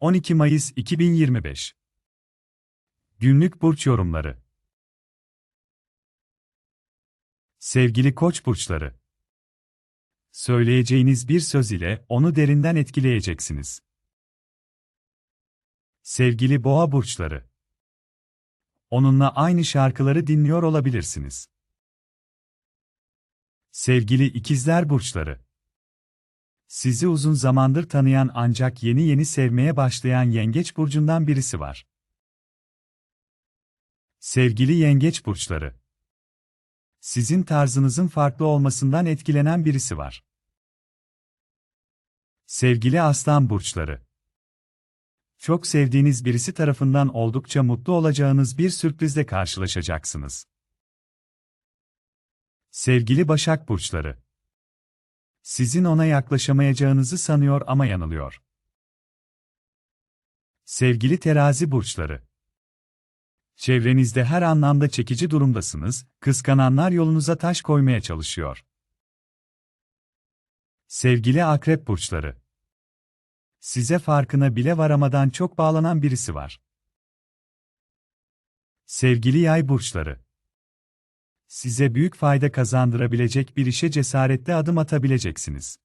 12 Mayıs 2025 Günlük burç yorumları Sevgili Koç burçları Söyleyeceğiniz bir söz ile onu derinden etkileyeceksiniz. Sevgili Boğa burçları Onunla aynı şarkıları dinliyor olabilirsiniz. Sevgili ikizler burçları. Sizi uzun zamandır tanıyan ancak yeni yeni sevmeye başlayan Yengeç burcundan birisi var. Sevgili Yengeç burçları. Sizin tarzınızın farklı olmasından etkilenen birisi var. Sevgili Aslan burçları. Çok sevdiğiniz birisi tarafından oldukça mutlu olacağınız bir sürprizle karşılaşacaksınız. Sevgili Başak burçları. Sizin ona yaklaşamayacağınızı sanıyor ama yanılıyor. Sevgili Terazi burçları. Çevrenizde her anlamda çekici durumdasınız, kıskananlar yolunuza taş koymaya çalışıyor. Sevgili Akrep burçları. Size farkına bile varamadan çok bağlanan birisi var. Sevgili Yay burçları size büyük fayda kazandırabilecek bir işe cesaretle adım atabileceksiniz.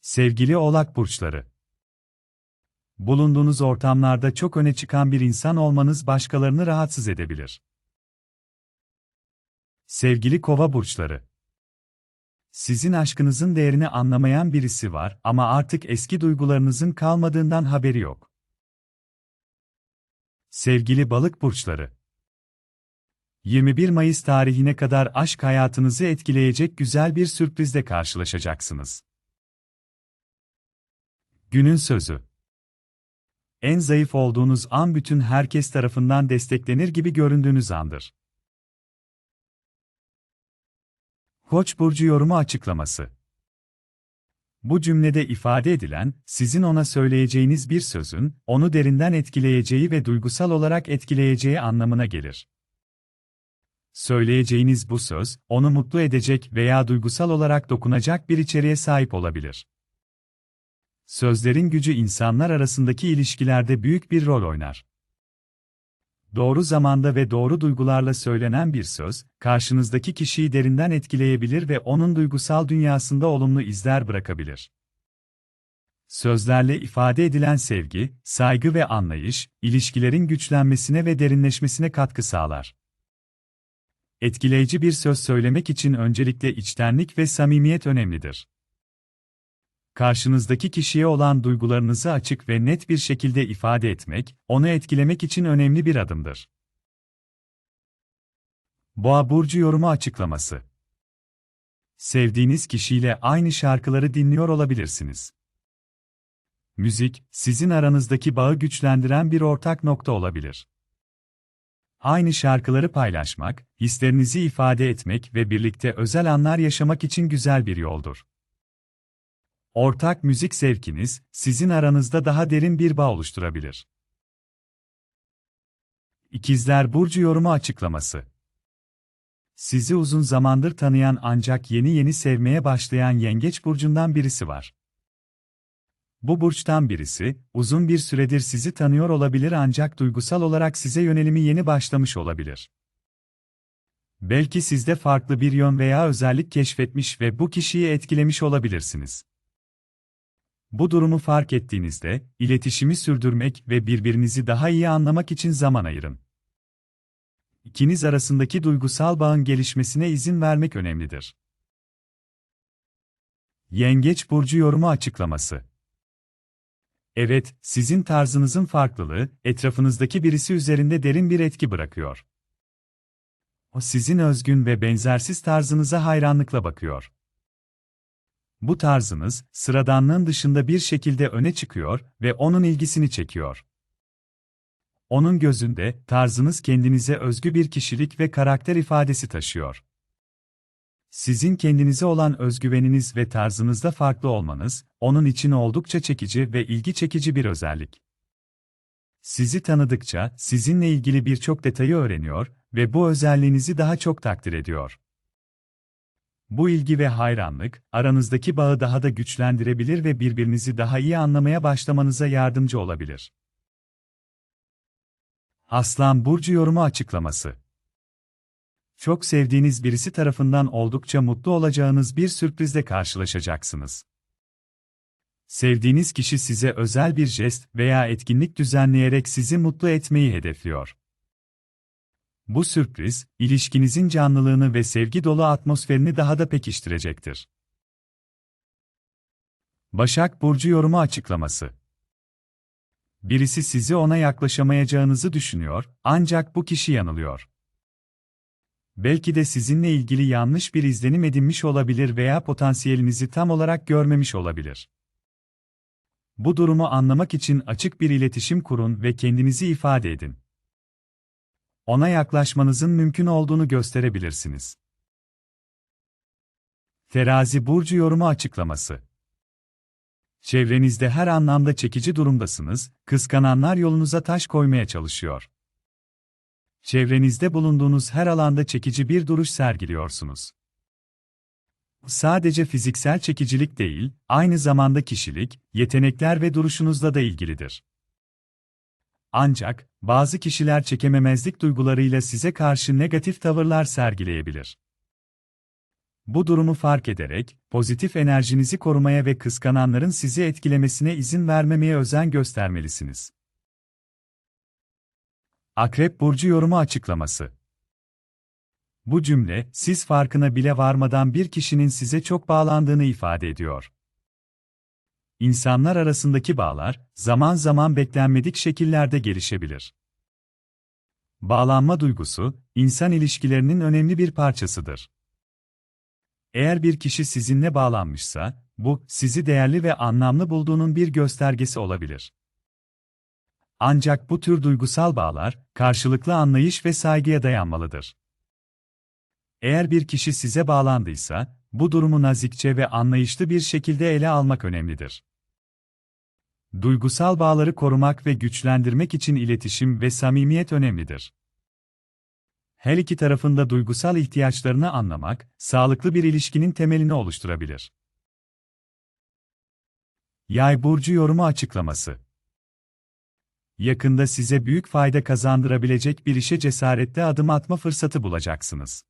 Sevgili Oğlak burçları. Bulunduğunuz ortamlarda çok öne çıkan bir insan olmanız başkalarını rahatsız edebilir. Sevgili Kova burçları. Sizin aşkınızın değerini anlamayan birisi var ama artık eski duygularınızın kalmadığından haberi yok. Sevgili Balık burçları. 21 Mayıs tarihine kadar aşk hayatınızı etkileyecek güzel bir sürprizle karşılaşacaksınız. Günün sözü. En zayıf olduğunuz an bütün herkes tarafından desteklenir gibi göründüğünüz andır. Koç burcu yorumu açıklaması. Bu cümlede ifade edilen, sizin ona söyleyeceğiniz bir sözün, onu derinden etkileyeceği ve duygusal olarak etkileyeceği anlamına gelir. Söyleyeceğiniz bu söz, onu mutlu edecek veya duygusal olarak dokunacak bir içeriğe sahip olabilir. Sözlerin gücü insanlar arasındaki ilişkilerde büyük bir rol oynar. Doğru zamanda ve doğru duygularla söylenen bir söz, karşınızdaki kişiyi derinden etkileyebilir ve onun duygusal dünyasında olumlu izler bırakabilir. Sözlerle ifade edilen sevgi, saygı ve anlayış, ilişkilerin güçlenmesine ve derinleşmesine katkı sağlar. Etkileyici bir söz söylemek için öncelikle içtenlik ve samimiyet önemlidir. Karşınızdaki kişiye olan duygularınızı açık ve net bir şekilde ifade etmek, onu etkilemek için önemli bir adımdır. Boğa burcu yorumu açıklaması. Sevdiğiniz kişiyle aynı şarkıları dinliyor olabilirsiniz. Müzik, sizin aranızdaki bağı güçlendiren bir ortak nokta olabilir. Aynı şarkıları paylaşmak, hislerinizi ifade etmek ve birlikte özel anlar yaşamak için güzel bir yoldur. Ortak müzik zevkiniz, sizin aranızda daha derin bir bağ oluşturabilir. İkizler Burcu yorumu açıklaması Sizi uzun zamandır tanıyan ancak yeni yeni sevmeye başlayan Yengeç Burcu'ndan birisi var. Bu burçtan birisi, uzun bir süredir sizi tanıyor olabilir ancak duygusal olarak size yönelimi yeni başlamış olabilir. Belki sizde farklı bir yön veya özellik keşfetmiş ve bu kişiyi etkilemiş olabilirsiniz. Bu durumu fark ettiğinizde, iletişimi sürdürmek ve birbirinizi daha iyi anlamak için zaman ayırın. İkiniz arasındaki duygusal bağın gelişmesine izin vermek önemlidir. Yengeç burcu yorumu açıklaması Evet, sizin tarzınızın farklılığı, etrafınızdaki birisi üzerinde derin bir etki bırakıyor. O sizin özgün ve benzersiz tarzınıza hayranlıkla bakıyor. Bu tarzınız, sıradanlığın dışında bir şekilde öne çıkıyor ve onun ilgisini çekiyor. Onun gözünde, tarzınız kendinize özgü bir kişilik ve karakter ifadesi taşıyor. Sizin kendinize olan özgüveniniz ve tarzınızda farklı olmanız, onun için oldukça çekici ve ilgi çekici bir özellik. Sizi tanıdıkça sizinle ilgili birçok detayı öğreniyor ve bu özelliğinizi daha çok takdir ediyor. Bu ilgi ve hayranlık, aranızdaki bağı daha da güçlendirebilir ve birbirinizi daha iyi anlamaya başlamanıza yardımcı olabilir. Aslan Burcu yorumu açıklaması Çok sevdiğiniz birisi tarafından oldukça mutlu olacağınız bir sürprizle karşılaşacaksınız. Sevdiğiniz kişi size özel bir jest veya etkinlik düzenleyerek sizi mutlu etmeyi hedefliyor. Bu sürpriz, ilişkinizin canlılığını ve sevgi dolu atmosferini daha da pekiştirecektir. Başak Burcu yorumu açıklaması Birisi sizi ona yaklaşamayacağınızı düşünüyor, ancak bu kişi yanılıyor. Belki de sizinle ilgili yanlış bir izlenim edinmiş olabilir veya potansiyelinizi tam olarak görmemiş olabilir. Bu durumu anlamak için açık bir iletişim kurun ve kendinizi ifade edin. Ona yaklaşmanızın mümkün olduğunu gösterebilirsiniz. Terazi burcu yorumu açıklaması. Çevrenizde her anlamda çekici durumdasınız, kıskananlar yolunuza taş koymaya çalışıyor. Çevrenizde bulunduğunuz her alanda çekici bir duruş sergiliyorsunuz. Sadece fiziksel çekicilik değil, aynı zamanda kişilik, yetenekler ve duruşunuzla da ilgilidir. Ancak, bazı kişiler çekememezlik duygularıyla size karşı negatif tavırlar sergileyebilir. Bu durumu fark ederek, pozitif enerjinizi korumaya ve kıskananların sizi etkilemesine izin vermemeye özen göstermelisiniz. Akrep Burcu Yorumu Açıklaması Bu cümle, siz farkına bile varmadan bir kişinin size çok bağlandığını ifade ediyor. İnsanlar arasındaki bağlar, zaman zaman beklenmedik şekillerde gelişebilir. Bağlanma duygusu, insan ilişkilerinin önemli bir parçasıdır. Eğer bir kişi sizinle bağlanmışsa, bu, sizi değerli ve anlamlı bulduğunun bir göstergesi olabilir. Ancak bu tür duygusal bağlar, karşılıklı anlayış ve saygıya dayanmalıdır. Eğer bir kişi size bağlandıysa, bu durumu nazikçe ve anlayışlı bir şekilde ele almak önemlidir. Duygusal bağları korumak ve güçlendirmek için iletişim ve samimiyet önemlidir. Her iki tarafın da duygusal ihtiyaçlarını anlamak, sağlıklı bir ilişkinin temelini oluşturabilir. Yay burcu yorumu açıklaması. Yakında size büyük fayda kazandırabilecek bir işe cesaretle adım atma fırsatı bulacaksınız.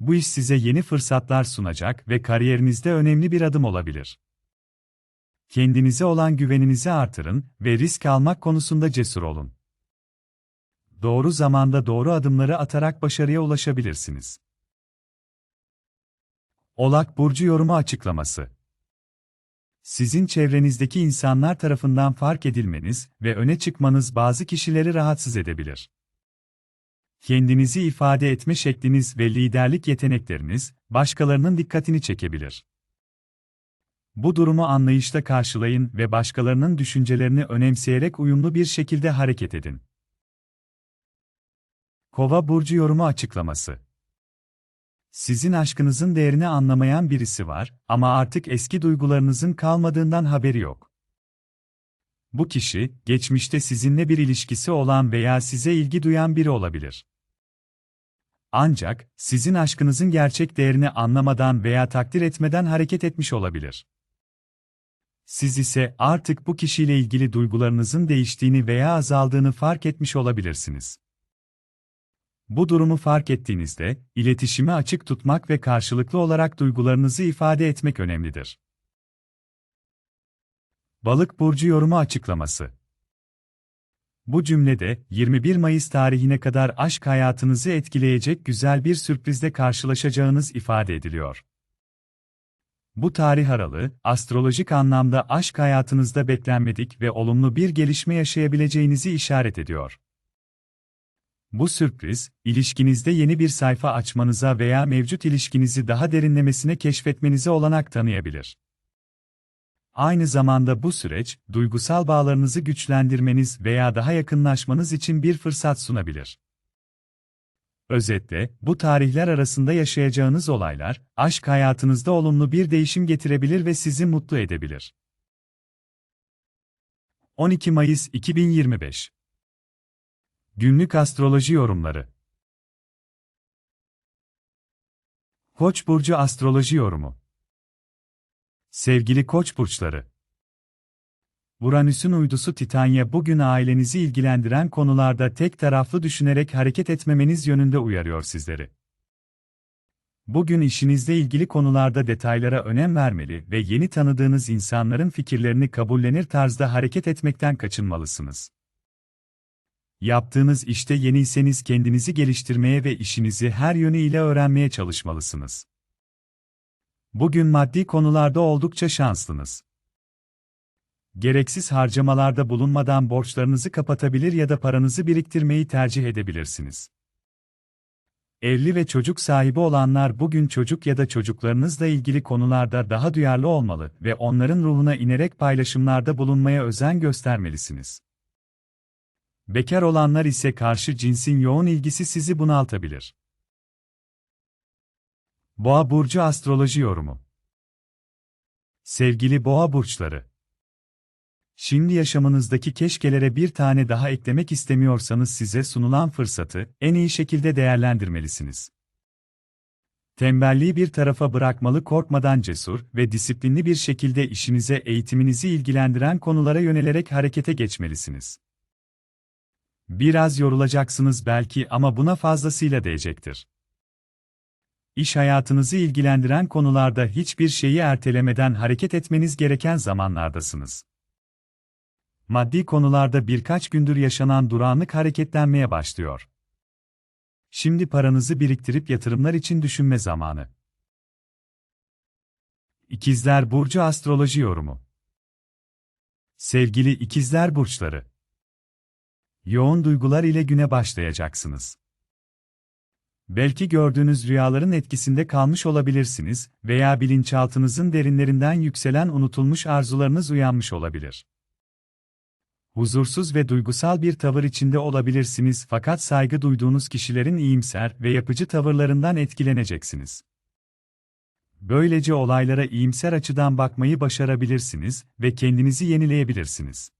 Bu iş size yeni fırsatlar sunacak ve kariyerinizde önemli bir adım olabilir. Kendinize olan güveninizi artırın ve risk almak konusunda cesur olun. Doğru zamanda doğru adımları atarak başarıya ulaşabilirsiniz. Olak burcu yorumu açıklaması. Sizin çevrenizdeki insanlar tarafından fark edilmeniz ve öne çıkmanız bazı kişileri rahatsız edebilir. Kendinizi ifade etme şekliniz ve liderlik yetenekleriniz başkalarının dikkatini çekebilir. Bu durumu anlayışla karşılayın ve başkalarının düşüncelerini önemseyerek uyumlu bir şekilde hareket edin. Kova burcu yorumu açıklaması. Sizin aşkınızın değerini anlamayan birisi var ama artık eski duygularınızın kalmadığından haberi yok. Bu kişi, geçmişte sizinle bir ilişkisi olan veya size ilgi duyan biri olabilir. Ancak, sizin aşkınızın gerçek değerini anlamadan veya takdir etmeden hareket etmiş olabilir. Siz ise artık bu kişiyle ilgili duygularınızın değiştiğini veya azaldığını fark etmiş olabilirsiniz. Bu durumu fark ettiğinizde, iletişimi açık tutmak ve karşılıklı olarak duygularınızı ifade etmek önemlidir. Balık burcu yorumu açıklaması. Bu cümlede 21 Mayıs tarihine kadar aşk hayatınızı etkileyecek güzel bir sürprizle karşılaşacağınız ifade ediliyor. Bu tarih aralığı, astrolojik anlamda aşk hayatınızda beklenmedik ve olumlu bir gelişme yaşayabileceğinizi işaret ediyor. Bu sürpriz, ilişkinizde yeni bir sayfa açmanıza veya mevcut ilişkinizi daha derinlemesine keşfetmenize olanak tanıyabilir. Aynı zamanda bu süreç, duygusal bağlarınızı güçlendirmeniz veya daha yakınlaşmanız için bir fırsat sunabilir. Özetle, bu tarihler arasında yaşayacağınız olaylar, aşk hayatınızda olumlu bir değişim getirebilir ve sizi mutlu edebilir. 12 Mayıs 2025 Günlük Astroloji Yorumları Koç burcu astroloji yorumu. Sevgili Koç burçları. Uranüs'ün uydusu Titanya bugün ailenizi ilgilendiren konularda tek taraflı düşünerek hareket etmemeniz yönünde uyarıyor sizleri. Bugün işinizle ilgili konularda detaylara önem vermeli ve yeni tanıdığınız insanların fikirlerini kabullenir tarzda hareket etmekten kaçınmalısınız. Yaptığınız işte yeniyseniz kendinizi geliştirmeye ve işinizi her yönüyle öğrenmeye çalışmalısınız. Bugün maddi konularda oldukça şanslınız. Gereksiz harcamalarda bulunmadan borçlarınızı kapatabilir ya da paranızı biriktirmeyi tercih edebilirsiniz. Evli ve çocuk sahibi olanlar bugün çocuk ya da çocuklarınızla ilgili konularda daha duyarlı olmalı ve onların ruhuna inerek paylaşımlarda bulunmaya özen göstermelisiniz. Bekar olanlar ise karşı cinsin yoğun ilgisi sizi bunaltabilir. Boğa burcu astroloji yorumu. Sevgili Boğa burçları, Şimdi yaşamınızdaki keşkelere bir tane daha eklemek istemiyorsanız size sunulan fırsatı en iyi şekilde değerlendirmelisiniz. Tembelliği bir tarafa bırakmalı korkmadan cesur ve disiplinli bir şekilde işinize eğitiminizi ilgilendiren konulara yönelerek harekete geçmelisiniz. Biraz yorulacaksınız belki ama buna fazlasıyla değecektir. İş hayatınızı ilgilendiren konularda hiçbir şeyi ertelemeden hareket etmeniz gereken zamanlardasınız. Maddi konularda birkaç gündür yaşanan durağanlık hareketlenmeye başlıyor. Şimdi paranızı biriktirip yatırımlar için düşünme zamanı. İkizler Burcu Astroloji Yorumu Sevgili İkizler Burçları Yoğun duygular ile güne başlayacaksınız. Belki gördüğünüz rüyaların etkisinde kalmış olabilirsiniz veya bilinçaltınızın derinlerinden yükselen unutulmuş arzularınız uyanmış olabilir. Huzursuz ve duygusal bir tavır içinde olabilirsiniz fakat saygı duyduğunuz kişilerin iyimser ve yapıcı tavırlarından etkileneceksiniz. Böylece olaylara iyimser açıdan bakmayı başarabilirsiniz ve kendinizi yenileyebilirsiniz.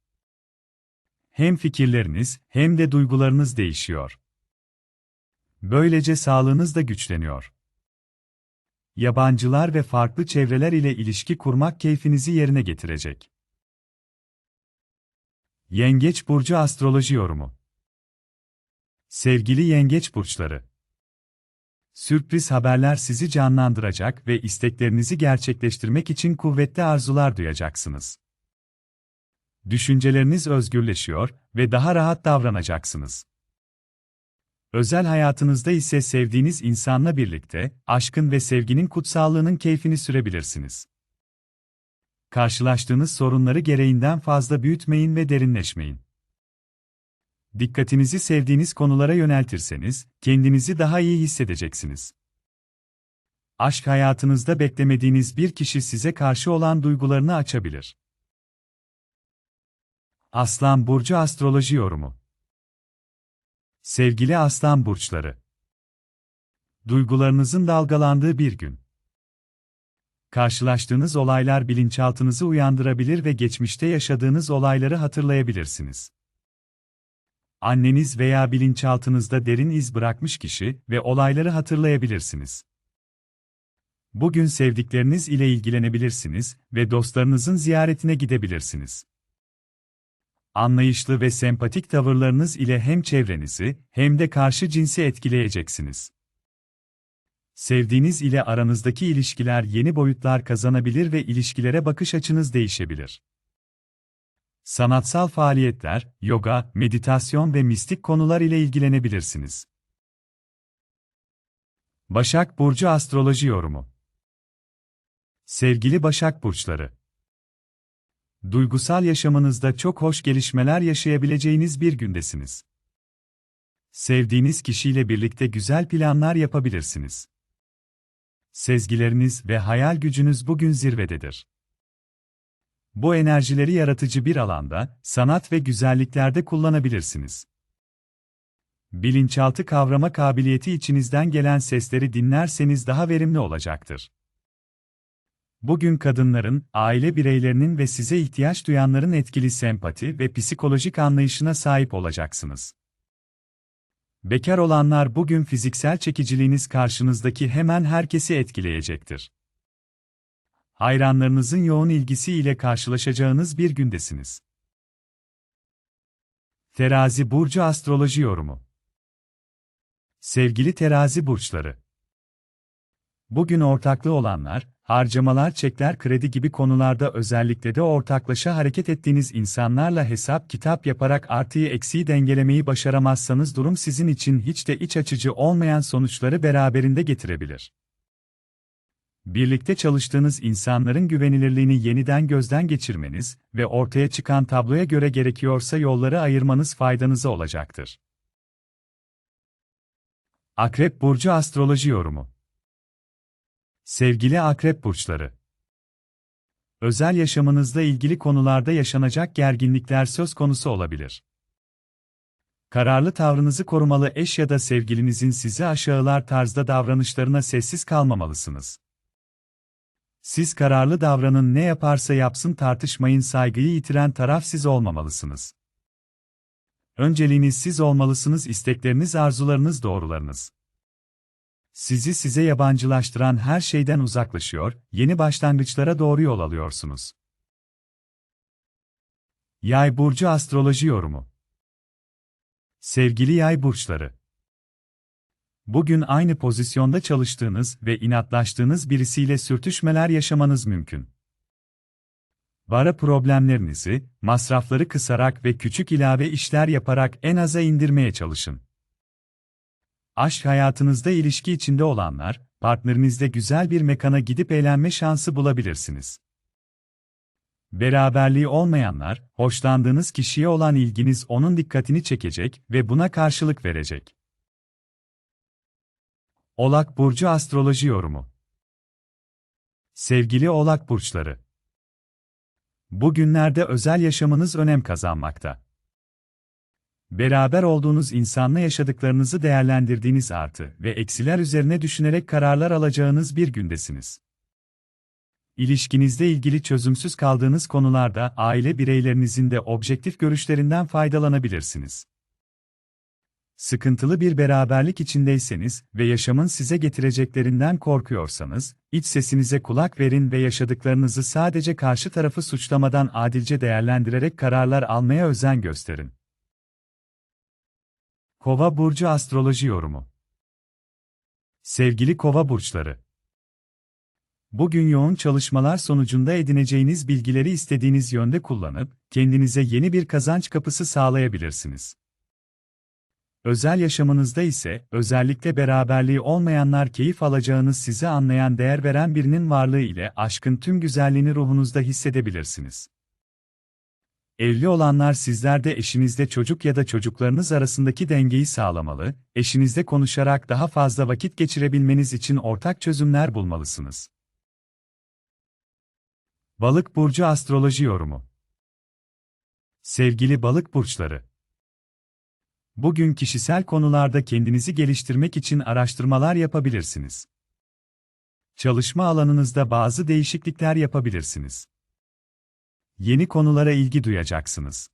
Hem fikirleriniz hem de duygularınız değişiyor. Böylece sağlığınız da güçleniyor. Yabancılar ve farklı çevreler ile ilişki kurmak keyfinizi yerine getirecek. Yengeç burcu astroloji yorumu. Sevgili yengeç burçları. Sürpriz haberler sizi canlandıracak ve isteklerinizi gerçekleştirmek için kuvvetli arzular duyacaksınız. Düşünceleriniz özgürleşiyor ve daha rahat davranacaksınız. Özel hayatınızda ise sevdiğiniz insanla birlikte aşkın ve sevginin kutsallığının keyfini sürebilirsiniz karşılaştığınız sorunları gereğinden fazla büyütmeyin ve derinleşmeyin. Dikkatinizi sevdiğiniz konulara yöneltirseniz, kendinizi daha iyi hissedeceksiniz. Aşk hayatınızda beklemediğiniz bir kişi size karşı olan duygularını açabilir. Aslan Burcu Astroloji Yorumu Sevgili Aslan Burçları Duygularınızın dalgalandığı bir gün karşılaştığınız olaylar bilinçaltınızı uyandırabilir ve geçmişte yaşadığınız olayları hatırlayabilirsiniz. Anneniz veya bilinçaltınızda derin iz bırakmış kişi ve olayları hatırlayabilirsiniz. Bugün sevdikleriniz ile ilgilenebilirsiniz ve dostlarınızın ziyaretine gidebilirsiniz. Anlayışlı ve sempatik tavırlarınız ile hem çevrenizi hem de karşı cinsi etkileyeceksiniz. Sevdiğiniz ile aranızdaki ilişkiler yeni boyutlar kazanabilir ve ilişkilere bakış açınız değişebilir. Sanatsal faaliyetler, yoga, meditasyon ve mistik konular ile ilgilenebilirsiniz. Başak Burcu Astroloji Yorumu Sevgili Başak Burçları Duygusal yaşamınızda çok hoş gelişmeler yaşayabileceğiniz bir gündesiniz. Sevdiğiniz kişiyle birlikte güzel planlar yapabilirsiniz sezgileriniz ve hayal gücünüz bugün zirvededir. Bu enerjileri yaratıcı bir alanda, sanat ve güzelliklerde kullanabilirsiniz. Bilinçaltı kavrama kabiliyeti içinizden gelen sesleri dinlerseniz daha verimli olacaktır. Bugün kadınların, aile bireylerinin ve size ihtiyaç duyanların etkili sempati ve psikolojik anlayışına sahip olacaksınız. Bekar olanlar bugün fiziksel çekiciliğiniz karşınızdaki hemen herkesi etkileyecektir. Hayranlarınızın yoğun ilgisiyle karşılaşacağınız bir gündesiniz. Terazi burcu astroloji yorumu. Sevgili terazi burçları. Bugün ortaklığı olanlar, harcamalar, çekler, kredi gibi konularda özellikle de ortaklaşa hareket ettiğiniz insanlarla hesap kitap yaparak artıyı eksiği dengelemeyi başaramazsanız durum sizin için hiç de iç açıcı olmayan sonuçları beraberinde getirebilir. Birlikte çalıştığınız insanların güvenilirliğini yeniden gözden geçirmeniz ve ortaya çıkan tabloya göre gerekiyorsa yolları ayırmanız faydanıza olacaktır. Akrep Burcu Astroloji Yorumu Sevgili Akrep Burçları Özel yaşamınızla ilgili konularda yaşanacak gerginlikler söz konusu olabilir. Kararlı tavrınızı korumalı eş ya da sevgilinizin sizi aşağılar tarzda davranışlarına sessiz kalmamalısınız. Siz kararlı davranın ne yaparsa yapsın tartışmayın saygıyı yitiren taraf siz olmamalısınız. Önceliğiniz siz olmalısınız istekleriniz arzularınız doğrularınız. Sizi size yabancılaştıran her şeyden uzaklaşıyor, yeni başlangıçlara doğru yol alıyorsunuz. Yay burcu astroloji yorumu. Sevgili yay burçları. Bugün aynı pozisyonda çalıştığınız ve inatlaştığınız birisiyle sürtüşmeler yaşamanız mümkün. Para problemlerinizi, masrafları kısarak ve küçük ilave işler yaparak en aza indirmeye çalışın. Aşk hayatınızda ilişki içinde olanlar, partnerinizle güzel bir mekana gidip eğlenme şansı bulabilirsiniz. Beraberliği olmayanlar, hoşlandığınız kişiye olan ilginiz onun dikkatini çekecek ve buna karşılık verecek. Oğlak Burcu Astroloji Yorumu Sevgili Oğlak Burçları Bugünlerde özel yaşamınız önem kazanmakta. Beraber olduğunuz insanla yaşadıklarınızı değerlendirdiğiniz artı ve eksiler üzerine düşünerek kararlar alacağınız bir gündesiniz. İlişkinizle ilgili çözümsüz kaldığınız konularda aile bireylerinizin de objektif görüşlerinden faydalanabilirsiniz. Sıkıntılı bir beraberlik içindeyseniz ve yaşamın size getireceklerinden korkuyorsanız, iç sesinize kulak verin ve yaşadıklarınızı sadece karşı tarafı suçlamadan adilce değerlendirerek kararlar almaya özen gösterin. Kova burcu astroloji yorumu. Sevgili Kova burçları. Bugün yoğun çalışmalar sonucunda edineceğiniz bilgileri istediğiniz yönde kullanıp kendinize yeni bir kazanç kapısı sağlayabilirsiniz. Özel yaşamınızda ise, özellikle beraberliği olmayanlar keyif alacağınız sizi anlayan değer veren birinin varlığı ile aşkın tüm güzelliğini ruhunuzda hissedebilirsiniz. Evli olanlar sizler de eşinizle çocuk ya da çocuklarınız arasındaki dengeyi sağlamalı, eşinizle konuşarak daha fazla vakit geçirebilmeniz için ortak çözümler bulmalısınız. Balık burcu astroloji yorumu. Sevgili balık burçları, Bugün kişisel konularda kendinizi geliştirmek için araştırmalar yapabilirsiniz. Çalışma alanınızda bazı değişiklikler yapabilirsiniz. Yeni konulara ilgi duyacaksınız.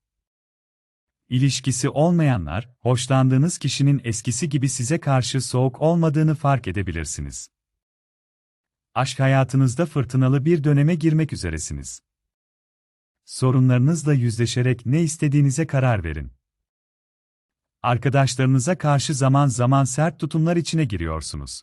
İlişkisi olmayanlar, hoşlandığınız kişinin eskisi gibi size karşı soğuk olmadığını fark edebilirsiniz. Aşk hayatınızda fırtınalı bir döneme girmek üzeresiniz. Sorunlarınızla yüzleşerek ne istediğinize karar verin. Arkadaşlarınıza karşı zaman zaman sert tutumlar içine giriyorsunuz.